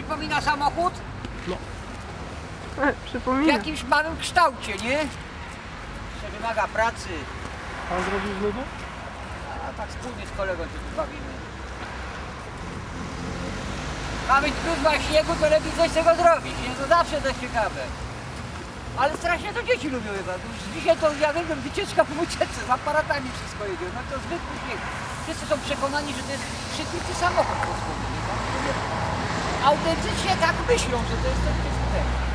przypomina samochód? E, W przypomina. jakimś małym kształcie, nie? Jeszcze wymaga pracy. Pan zrobił z ludu? A tak wspólnie z kolegą się tu bawimy. Ma być próba śniegu, to lepiej coś z tego zrobić, nie? To zawsze to jest ciekawe. Ale strasznie to dzieci lubią chyba. Dzisiaj to, ja wiem, wycieczka po wycieczce, z aparatami wszystko jedzie. No to zwykły śnieg. Wszyscy są przekonani, że to jest przykryty samochód pod spodem, wie pan? To nie- Autentycznie tak myślą, że to jest ten ten.